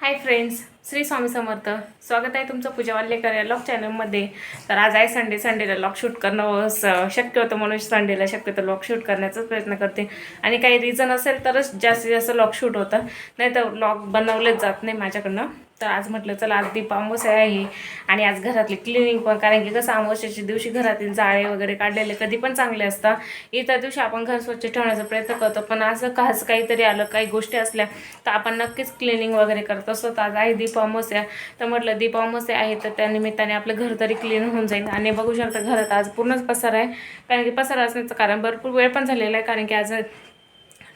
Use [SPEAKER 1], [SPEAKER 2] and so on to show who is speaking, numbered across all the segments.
[SPEAKER 1] Hi friends Shri Swami Samarth. स्वागत आहे तुमचं पूजा वाल्लेकर या लॉक चॅनलमध्ये तर आज आहे संडे संडेला लॉक शूट करणं शक्य होतं म्हणून संडेला शक्यतो लॉक शूट करण्याचाच प्रयत्न करते. आणि काही रिझन असेल तरच जास्तीत जास्त लॉक शूट होतं. नाही तर लॉक बनवलेच जात नाही माझ्याकडनं. तर आज म्हटलं चला आज दीप अमावस्या आहे. आणि आज घरातली क्लिनिंग पण कारण की कसं अमावस्याच्या दिवशी घरातील जाळे वगैरे काढलेले कधी पण चांगले असतात. इतर दिवशी आपण घर स्वच्छ ठेवण्याचा प्रयत्न करतो. पण असं खास काहीतरी आलं काही गोष्टी असल्या तर आपण नक्कीच क्लिनिंग वगैरे करत असतो. तर आज आहे दीप अमावस्या तर म्हटलं दीप अमावस्या आहे तर त्या निमित्ताने आपलं घर तरी क्लीन होऊन जाईल. आणि बघू शकता घरात आज पूर्णच पसार आहे. कारण की पसार असण्याचं कारण भरपूर वेळ पण झालेला आहे. कारण की आज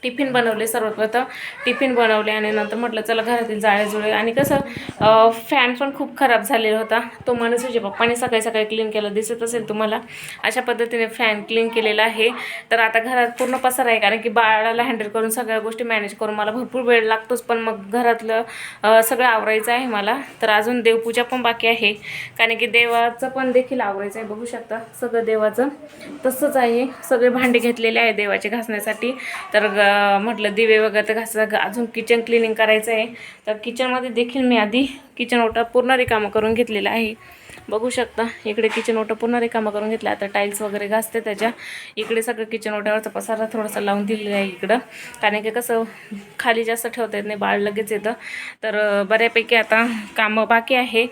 [SPEAKER 1] टिफिन बनवले सर्वप्रथम. टिफिन बनवले आणि नंतर म्हटलं चला घरातील जाळे जुळे आणि कसं फॅन पण खूप खराब झालेला होता. तो मनसूच्या पप्पाने सकाळी सकाळी क्लीन केलं. दिसत असेल तुम्हाला अशा पद्धतीने फॅन क्लीन केलेला आहे. तर आता घरात पूर्ण पसार आहे कारण की बाळाला हँडल करून सगळ्या गोष्टी मॅनेज करून मला भरपूर वेळ लागतोच पण मग घरातलं सगळं आवरायचं आहे मला. तर अजून देवपूजा पण बाकी आहे. कारण की देवाचं पण देखील आवरायचं आहे बघू शकता. सगळं देवाचं तसंच आहे. सगळे भांडे घेतलेले आहे देवाचे घासण्यासाठी. तर ग- म्हटलं दिवे वगैरे तर घासायचं अजून किचन क्लिनिंग करायचं आहे. तर किचनमध्ये देखील मी आधी किचन ओटा पूर्ण रिकामं करून घेतलेलं आहे. बघू शकता. इकडे किचन ओटा पुन्हा रिकामा करून घेतला. आता टाईल्स वगैरे घासते त्याच्या. इकडे सगळं किचन ओट्यावरचा पसारा थोडासा लावून दिलेला आहे इकडं. कारण की कसं खाली जास्त ठेवता येत नाही बाळ लगेच येतं. तर बऱ्यापैकी आता कामं बाकी आहे.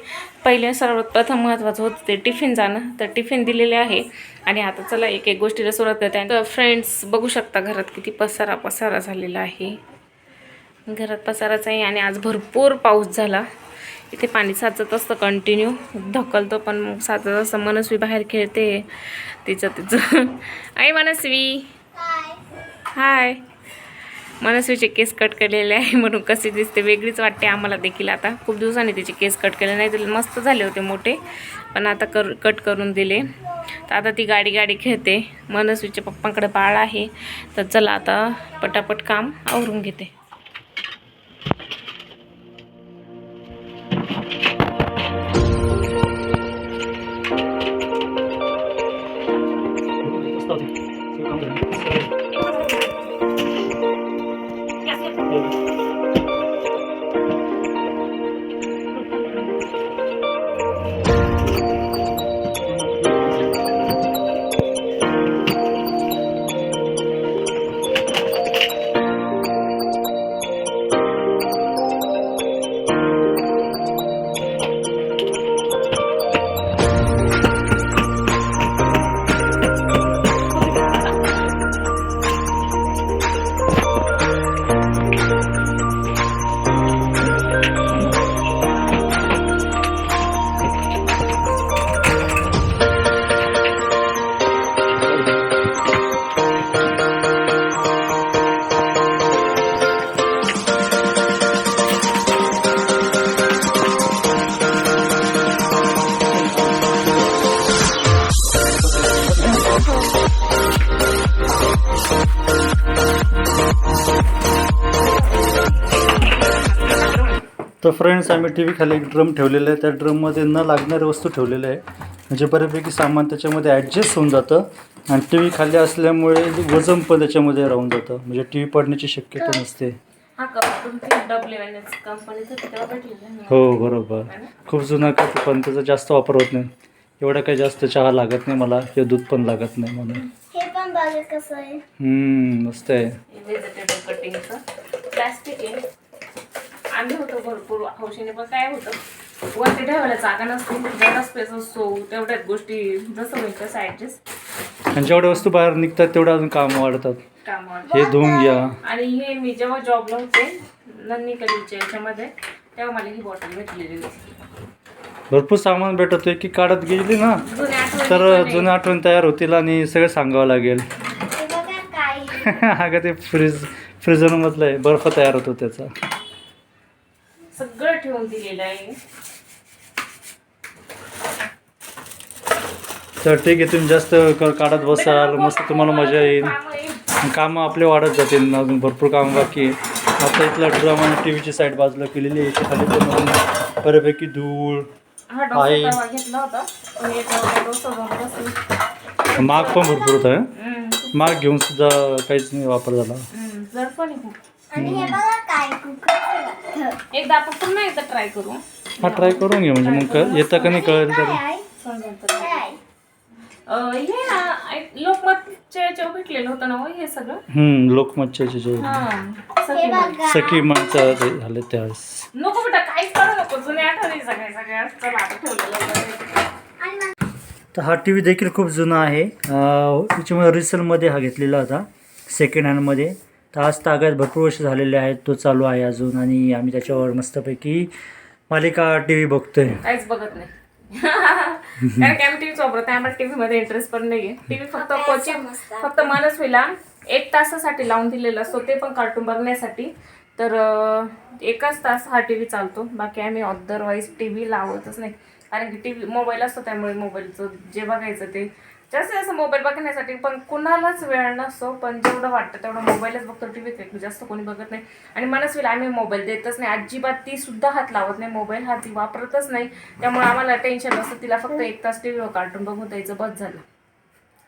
[SPEAKER 1] पहिले सर्वात प्रथम महत्त्वाचं होतं ते टिफिन जाणं. तर टिफिन दिलेले आहे. आणि आता चला एक एक गोष्टीला सुरुवात करते. तर फ्रेंड्स बघू शकता घरात किती पसारा पसारा झालेला आहे. घरात पसाराच आहे आणि आज भरपूर पाऊस झाला. इथे पाणी साचत असतं कंटिन्यू ढकलतो पण मग साचत असतं. मनस्वी बाहेर खेळते. तिचं तिचं. आई मनस्वी. हाय मनस्वीचे केस कट केलेले आहे म्हणून कसे दिसते वेगळीच वाटते आम्हाला देखील आता. खूप दिवसांनी तिचे केस कट केले नाही तर मस्त झाले होते मोठे. पण आता कर कट करून दिले. तर आता ती गाडी गाडी खेळते. मनस्वीच्या पप्पांकडे बाळ आहे. तर चला आता पटापट काम आवरून घेते.
[SPEAKER 2] तर फ्रेंड्स आम्ही टी व्ही खाली एक ड्रम ठेवलेला आहे. त्या ड्रममध्ये न लागणारी वस्तू ठेवलेल्या आहे. म्हणजे बऱ्यापैकी सामान त्याच्यामध्ये ॲडजस्ट होऊन जातं. आणि टी व्ही खाली असल्यामुळे वजन पण त्याच्यामध्ये राहून जातं. म्हणजे टी व्ही पडण्याची शक्यता नसते.
[SPEAKER 1] हा
[SPEAKER 2] हो बरोबर. खूप जुना कप पण त्याचा जास्त वापर होत नाही. एवढा काही जास्त चहा लागत नाही मला. किंवा दूध पण लागत नाही म्हणून.
[SPEAKER 3] हे पण बघा कसं आहे?
[SPEAKER 2] हम्म, मस्त आहे.
[SPEAKER 1] व्हेजिटेबल कटिंगचं प्लॅस्टिक आहे. आम्ही होतो भरपूर हौशीने पण काय होतं वरती ठेवायला जागा नसते जेवढा स्पेस असतो तेवढ्याच गोष्टी जसं होईल तसं ॲडजस्ट
[SPEAKER 2] आणि जेवढ्या वस्तू बाहेर निघतात तेवढं अजून काम वाढतात.
[SPEAKER 1] कामावर
[SPEAKER 2] हे धुवून घ्या.
[SPEAKER 1] आणि हे मी जेव्हा जॉबला होते नन्नी कलीच्या याच्यामध्ये तेव्हा मला ही बॉटल भेटलेली
[SPEAKER 2] भरपूर सामान भेटत की काढत गेली ना
[SPEAKER 1] जुन्या आठवणी
[SPEAKER 2] तर
[SPEAKER 1] आहे.
[SPEAKER 2] जुन्या आठवण तयार होतील आणि सगळं सांगावं लागेल.
[SPEAKER 3] हे बघा काय
[SPEAKER 2] अगं ते फ्रीज फ्रीजरमधलं आहे बर्फ तयार होतो त्याचा.
[SPEAKER 1] सगळं ठेवून दिलेलं आहे.
[SPEAKER 2] तर ठीक आहे तुम्ही जास्त क- काढत बसाल मस्त तुम्हाला मजा येईल.
[SPEAKER 1] कामं
[SPEAKER 2] आपले वाढत जातील अजून भरपूर काम बाकी आहे. आता इथला ड्रम आणि टी व्हीची साईड बाजूला केलेली आहे याच्या खाली पण बऱ्यापैकी धूळ
[SPEAKER 1] हा डोसा
[SPEAKER 2] आहे. माग पण भरपूर होता हं? माग घेऊन सुद्धा काहीच नाही वापर झाला
[SPEAKER 1] हम्म. जड पण आहे खूप
[SPEAKER 3] आणि हे बघा काय कुकर
[SPEAKER 1] एकदा आपण पुन्हा एकदा ट्राय करू.
[SPEAKER 2] हा ट्राय करून घे म्हणजे मग क- येतं का नाही कळेल तरी?
[SPEAKER 1] अं, हे ना ऐक- लोकमतच्या याच्यावर भेटलेलं होतं ना हो हे सगळं?
[SPEAKER 2] हम्म लोकमतचे जे
[SPEAKER 1] हा
[SPEAKER 3] हे
[SPEAKER 1] सगळं
[SPEAKER 2] सखी माणसं ते झाले त्यावेळेस.
[SPEAKER 1] नको बेटा काहीच करू नको जुने आठवणी सगळ्या सगळ्या चला आता ठेवलेलं बरं.
[SPEAKER 3] आणि मग?
[SPEAKER 2] तर हा टी व्ही देखील खूप जुना आहे. अं, त्याच्यामुळे रिसेलमध्ये हा घेतलेला होता सेकंड हँडमध्ये तर आज तागायत भरपूर वर्ष झालेले आहेत तो चालू आहे अजून आणि आम्ही त्याच्यावर मस्तपैकी मालिका टी व्ही बघतोय.
[SPEAKER 1] काहीच बघत नाही. कारण की आम्ही टीव्हीच वापरत नाही आम्हाला टीव्ही मध्ये इंटरेस्ट पण नाहीये. टीव्ही फक्त कोचिंग फक्त मनस्वीला एक तासासाठी लावून दिलेला असतो ते पण कार्टून बघण्यासाठी. तर एकच तास हा टी व्ही चालतो. बाकी आम्ही अदरवाईज टी व्ही लावतच नाही. कारण की टी व्ही मोबाईल असतो त्यामुळे मोबाईलचं जे बघायचं ते जास्त जास्त मोबाईल बघण्यासाठी पण कुणालाच वेळ नसतो पण जेवढं वाटतं तेवढं मोबाईलच बघतो टी व्ही जास्त कोणी बघत नाही. आणि मनस्वीला आम्ही मोबाईल देतच नाही. अजिबात ती सुद्धा हात लावत नाही मोबाईल हात ती वापरतच नाही. त्यामुळे आम्हाला टेन्शन नसतं तिला फक्त एक तास टी व्हीवर कार्टून बघून द्यायचं बस झालं.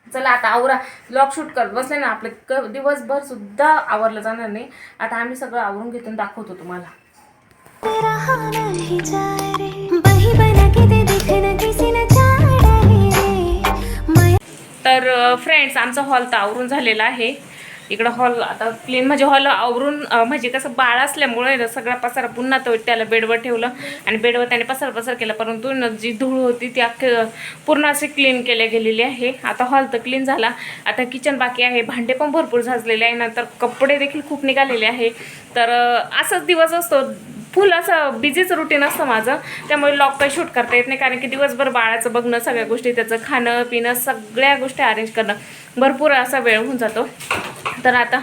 [SPEAKER 1] चला आता आवरा ब्लॉग शूट करत बसले ना आपलं क दिवसभर सुद्धा आवरलं जाणार नाही. आता आम्ही सगळं आवरून घेतो दाखवतो तुम्हाला. तर फ्रेंड्स आमचा हॉल तर आवरून झालेला आहे. इकडं हॉल आता क्लीन म्हणजे हॉल आवरून म्हणजे कसं बाळ असल्यामुळे ना सगळा पसारा पुन्हा तो त्याला बेडवर ठेवलं आणि बेडवर त्याने पसार पसार केला. परंतु न जी धूळ होती ती अख्खे पूर्ण असे क्लीन केल्या गेलेली आहे. आता हॉल तर क्लीन झाला. आता किचन बाकी आहे. भांडे पण भरपूर झाजलेले आहे. नंतर कपडे देखील खूप निघालेले आहे. तर असाच दिवस असतो. फुल असं बिझीच रुटीन असतं माझं. त्यामुळे लॉक काही शूट करता येत नाही कारण की दिवसभर बाळाचं बघणं सगळ्या गोष्टी त्याचं खाणं पिणं सगळ्या गोष्टी अरेंज करणं. भरपूर असा वेळ होऊन जातो. तर आता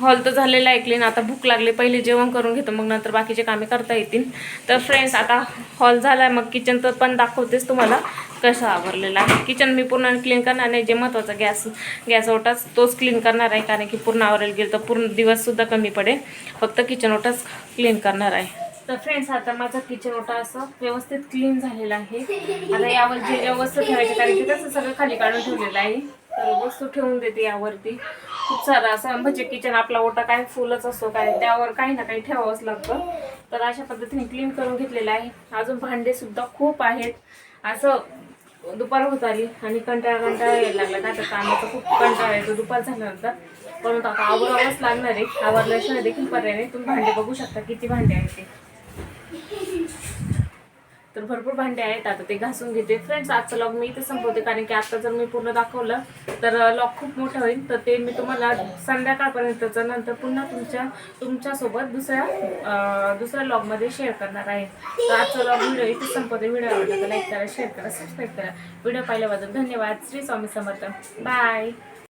[SPEAKER 1] हॉल तर झालेला आहे क्लीन आता भूक लागली पहिले जेवण करून घेतो मग नंतर बाकीचे कामे करता येतील. तर फ्रेंड्स आता हॉल झाला आहे मग किचन तर पण दाखवतेच तुम्हाला कसं आवरलेलं आहे. किचन मी पूर्ण क्लीन करणार नाही जे महत्त्वाचं गॅस गॅस ओटाच तोच क्लीन करणार आहे कारण की पूर्ण आवरेल गेलं तर पूर्ण दिवससुद्धा कमी पडेल. फक्त किचन ओटाच क्लीन करणार आहे. तर फ्रेंड्स आता माझा किचन ओटा असं व्यवस्थित क्लीन झालेला आहे. आता यावर जे ज्या वस्तू ठेवायच्या कारण की तसं सगळं खाली काढून ठेवलेलं आहे. तर वस्तू ठेवून देते यावरती. खूप सारा असं म्हणजे किचन आपला ओटा काय फुलच असतो काय त्यावर काही ना काही ठेवावंच लागतं. तर अशा पद्धतीने क्लीन करून घेतलेलं आहे. अजून भांडे सुद्धा खूप आहेत. असं दुपार होत आली आणि कंटाळा कंटाळा यायला लागला. का तर कामाचा खूप कंटाळा येतो दुपार झाल्यानंतर. परंतु आता आवरावंच लागणार आहे. आवरल्याशिवाय देखील पर्याय नाही. तुम्ही भांडे बघू शकता किती भांडे आहेत ते. तर भरपूर भांडे आहेत. आता ते घासून घेते. फ्रेंड्स आजचं लॉग मी इथे संपवते. कारण की आता जर मी पूर्ण दाखवलं तर लॉग खूप मोठं होईल. तर ते मी तुम्हाला संध्याकाळपर्यंतचं नंतर पुन्हा तुमच्या तुमच्यासोबत दुसऱ्या दुसऱ्या लॉगमध्ये शेअर करणार आहे. तर आजचा लॉग व्हिडिओ इथे संपवते. व्हिडिओ आवडला तर लाईक करा शेअर करा सबस्क्राईब करा. व्हिडिओ पाहिल्याबद्दल धन्यवाद. श्री स्वामी समर्थ. बाय